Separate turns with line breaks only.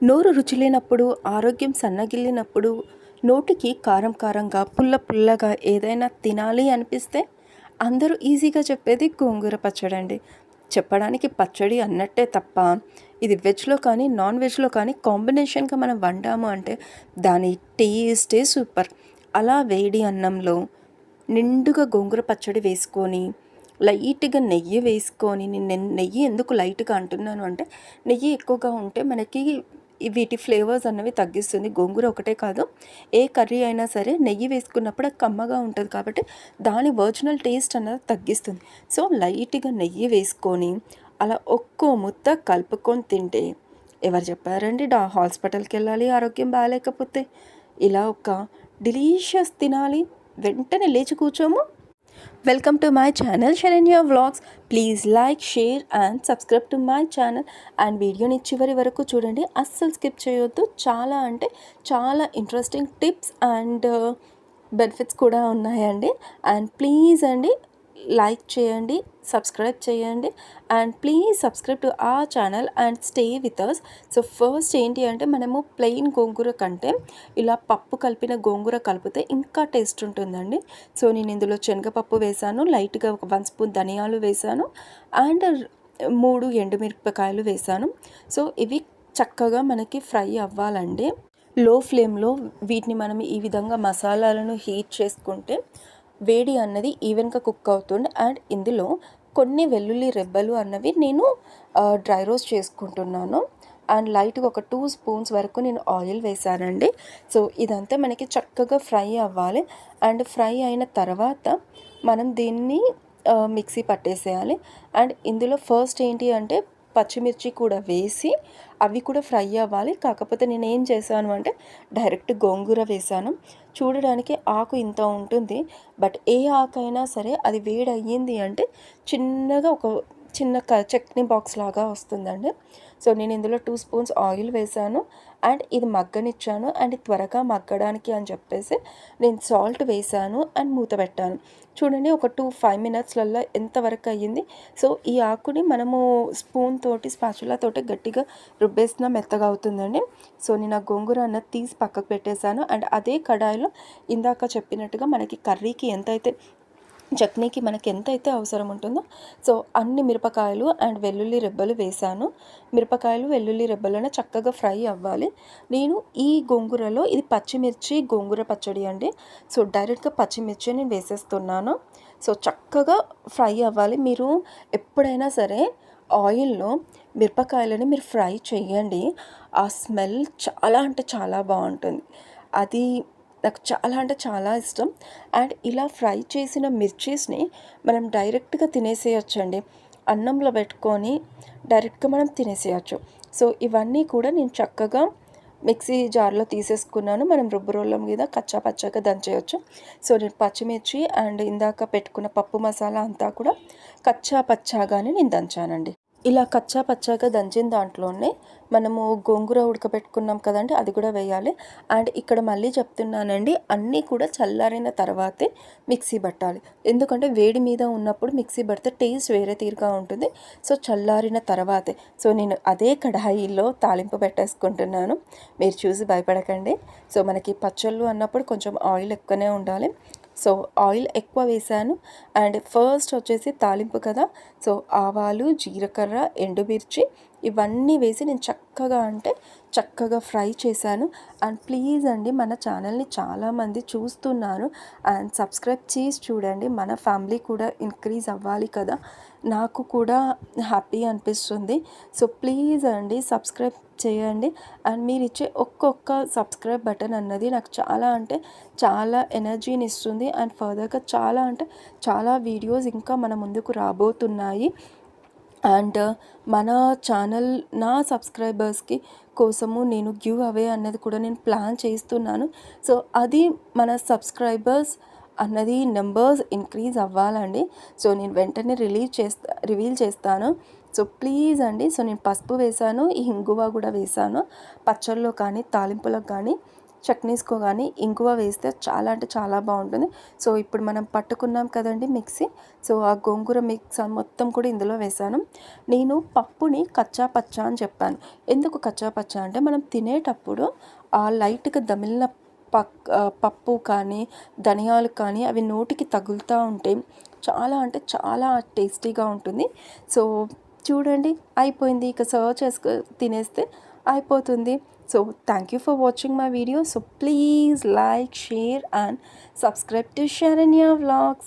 నోరు రుచి లేనప్పుడు ఆరోగ్యం సన్నగిల్లినప్పుడు నోటికి కారం కారంగా పుల్ల పుల్లగా ఏదైనా తినాలి అనిపిస్తే అందరూ ఈజీగా చెప్పేది గోంగూర పచ్చడి అండి చెప్పడానికి పచ్చడి అన్నట్టే తప్ప ఇది వెజ్లో కానీ నాన్ వెజ్లో కానీ కాంబినేషన్గా మనం వండాము అంటే దాని టేస్టే సూపర్. అలా వేడి అన్నంలో నిండుగా గోంగూర పచ్చడి వేసుకొని లైట్గా నెయ్యి వేసుకొని నేను నెయ్యి ఎందుకు లైట్గా అంటున్నాను అంటే నెయ్యి ఎక్కువగా ఉంటే మనకి వీటి ఫ్లేవర్స్ అన్నవి తగ్గిస్తుంది. గోంగూర ఒకటే కాదు ఏ కర్రీ అయినా సరే నెయ్యి వేసుకున్నప్పుడు కమ్మగా ఉంటుంది కాబట్టి దాని ఒరిజినల్ టేస్ట్ అన్నది తగ్గిస్తుంది. సో లైట్గా నెయ్యి వేసుకొని అలా ఒక్కో ముద్ద కలుపుకొని తింటే ఎవరు చెప్పారండి? డా హాస్పిటల్కి వెళ్ళాలి ఆరోగ్యం బాగాలేకపోతే. ఇలా ఒక డిలీషియస్ తినాలి వెంటనే లేచి కూర్చోము. Welcome to my channel Saranya vlogs please like share and subscribe to my channel and వీడియోని చివరి వరకు చూడండి అస్సలు స్కిప్ చేయొద్దు చాలా అంటే చాలా ఇంట్రెస్టింగ్ టిప్స్ అండ్ బెనిఫిట్స్ కూడా ఉన్నాయండి అండ్ ప్లీజ్ అండి లైక్ చేయండి సబ్స్క్రైబ్ చేయండి. అండ్ ప్లీజ్ సబ్స్క్రైబ్ టు ఆ channel and stay with us so first ఏంటి అంటే మనము ప్లెయిన్ గోంగూర కంటే ఇలా పప్పు కలిపిన గోంగూర కలిపితే ఇంకా టేస్ట్ ఉంటుందండి. సో నేను ఇందులో శనగపప్పు వేశాను లైట్గా ఒక వన్ స్పూన్ ధనియాలు వేశాను అండ్ మూడు ఎండుమిరపకాయలు వేసాను. సో ఇవి చక్కగా మనకి ఫ్రై అవ్వాలండి. లో ఫ్లేమ్లో వీటిని మనం ఈ విధంగా మసాలాలను హీట్ చేసుకుంటే వేడి అన్నది ఈవెన్గా కుక్ అవుతుంది. అండ్ ఇందులో కొన్ని వెల్లుల్లి రెబ్బలు అన్నవి నేను డ్రై రోస్ట్ చేసుకుంటున్నాను. అండ్ లైట్గా ఒక టూ స్పూన్స్ వరకు నేను ఆయిల్ వేసానండి. సో ఇదంతా మనకి చక్కగా ఫ్రై అవ్వాలి. అండ్ ఫ్రై అయిన తర్వాత మనం దీన్ని మిక్సీ పట్టేసేయాలి. అండ్ ఇందులో ఫస్ట్ ఏంటి అంటే పచ్చిమిర్చి కూడా వేసి అవి కూడా ఫ్రై అవ్వాలి. కాకపోతే నేను ఏం చేశాను అంటే డైరెక్ట్ గోంగూర వేసాను చూడడానికి ఆకు ఇంత ఉంటుంది. బట్ ఏ ఆకైనా సరే అది వేడి అయ్యింది అంటే చిన్నగా ఒక చిన్న క చట్నీ బాక్స్ లాగా వస్తుందండి. సో నేను ఇందులో టూ స్పూన్స్ ఆయిల్ వేసాను అండ్ ఇది మగ్గనిచ్చాను. అండ్ త్వరగా మగ్గడానికి అని చెప్పేసి నేను సాల్ట్ వేసాను అండ్ మూత పెట్టాను. చూడండి ఒక టూ ఫైవ్ మినిట్స్లలో ఎంతవరకు అయ్యింది. సో ఈ ఆకుని మనము స్పూన్ తోటి స్పాచులా తోటి గట్టిగా రుబ్బేసిన మెత్తగా అవుతుందండి. సో నేను ఆ గోంగూర అన్నది తీసి పక్కకు పెట్టేశాను. అండ్ అదే కడాయిలో ఇందాక చెప్పినట్టుగా మనకి కర్రీకి ఎంతైతే చట్నీకి మనకి ఎంత అయితే అవసరం ఉంటుందో సో అన్ని మిరపకాయలు అండ్ వెల్లుల్లి రెబ్బలు వేసాను మిరపకాయలు వెల్లుల్లి రెబ్బలను చక్కగా ఫ్రై అవ్వాలి. నేను ఈ గోంగూరలో ఇది పచ్చిమిర్చి గోంగూర పచ్చడి అండి. సో డైరెక్ట్గా పచ్చిమిర్చి నేను వేసేస్తున్నాను. సో చక్కగా ఫ్రై అవ్వాలి. మీరు ఎప్పుడైనా సరే ఆయిల్లో మిరపకాయలని మీరు ఫ్రై చేయండి. ఆ స్మెల్ చాలా అంటే చాలా బాగుంటుంది. అది నాకు చాలా అంటే చాలా ఇష్టం. అండ్ ఇలా ఫ్రై చేసిన మిర్చీస్ని మనం డైరెక్ట్గా తినేసేయచ్చండి. అన్నంలో పెట్టుకొని డైరెక్ట్గా మనం తినేసేయచ్చు. సో ఇవన్నీ కూడా నేను చక్కగా మిక్సీ జార్లో తీసేసుకున్నాను. మనం రుబ్బు రోళ్ళ మీద కచ్చా పచ్చగా దంచేయచ్చు. సో నేను పచ్చిమిర్చి అండ్ ఇందాక పెట్టుకున్న పప్పు మసాలా అంతా కూడా కచ్చా పచ్చాగానే నేను దంచానండి. ఇలా కచ్చా పచ్చాగా దంచిన దాంట్లోనే మనము గోంగూర ఉడకబెట్టుకున్నాం కదండి అది కూడా వేయాలి. అండ్ ఇక్కడ మళ్ళీ చెప్తున్నానండి అన్నీ కూడా చల్లారిన తర్వాతే మిక్సీ పట్టాలి. ఎందుకంటే వేడి మీద ఉన్నప్పుడు మిక్సీ పడితే టేస్ట్ వేరే తీరుగా ఉంటుంది. సో చల్లారిన తర్వాతే. సో నేను అదే కడాయిలో తాలింపు పెట్టేసుకుంటున్నాను. మీరు చూసి భయపడకండి. సో మనకి పచ్చళ్ళు అన్నప్పుడు కొంచెం ఆయిల్ ఎక్కువనే ఉండాలి. సో ఆయిల్ ఎక్కువ వేసాను అండ్ ఫస్ట్ వచ్చేసి తాలింపు కదా. సో ఆవాలు జీలకర్ర ఎండుమిర్చి ఇవన్నీ వేసి నేను చక్కగా అంటే చక్కగా ఫ్రై చేశాను. అండ్ ప్లీజ్ అండి మన ఛానల్ని చాలామంది చూస్తున్నారు. అండ్ సబ్స్క్రైబ్ చేసి చూడండి. మన ఫ్యామిలీ కూడా ఇంక్రీజ్ అవ్వాలి కదా. నాకు కూడా హ్యాపీ అనిపిస్తుంది. సో ప్లీజ్ అండి సబ్స్క్రైబ్ చేయండి. అండ్ మీరు ఇచ్చే ఒక్కొక్క సబ్స్క్రైబ్ బటన్ అన్నది నాకు చాలా అంటే చాలా ఎనర్జీని ఇస్తుంది. అండ్ ఫర్దర్గా చాలా అంటే చాలా వీడియోస్ ఇంకా మన ముందుకు రాబోతున్నాయి. అండ్ మన ఛానల్ నా సబ్స్క్రైబర్స్కి కోసము నేను గివ్ అవే అన్నది కూడా నేను ప్లాన్ చేస్తున్నాను. సో అది మన సబ్స్క్రైబర్స్ అన్నది నెంబర్స్ ఇంక్రీజ్ అవ్వాలండి. సో నేను వెంటనే రిలీజ్ చేస్తా రివీల్ చేస్తాను. సో ప్లీజ్ అండి. సో నేను పసుపు వేసాను ఈ ఇంగువ కూడా వేసాను పచ్చళ్ళలో కానీ తాలింపులకు కానీ. చట్నీస్కో కానీ ఇంగువ వేస్తే చాలా అంటే చాలా బాగుంటుంది. సో ఇప్పుడు మనం పట్టుకున్నాం కదండి మిక్సీ. సో ఆ గోంగూర మిక్స్ మొత్తం కూడా ఇందులో వేసాను నేను పప్పుని కచ్చా పచ్చా అని చెప్పాను. ఎందుకు కచ్చా పచ్చా అంటే మనం తినేటప్పుడు ఆ లైట్గా దమిలిన పక్ పప్పు కానీ ధనియాలు కానీ అవి నోటికి తగులుతూ ఉంటే చాలా అంటే చాలా టేస్టీగా ఉంటుంది. సో చూడండి అయిపోయింది. ఇక సర్వ్ చేసుకు తినేస్తే అయిపోతుంది. So thank you for watching my video so please like share and subscribe to share in your vlogs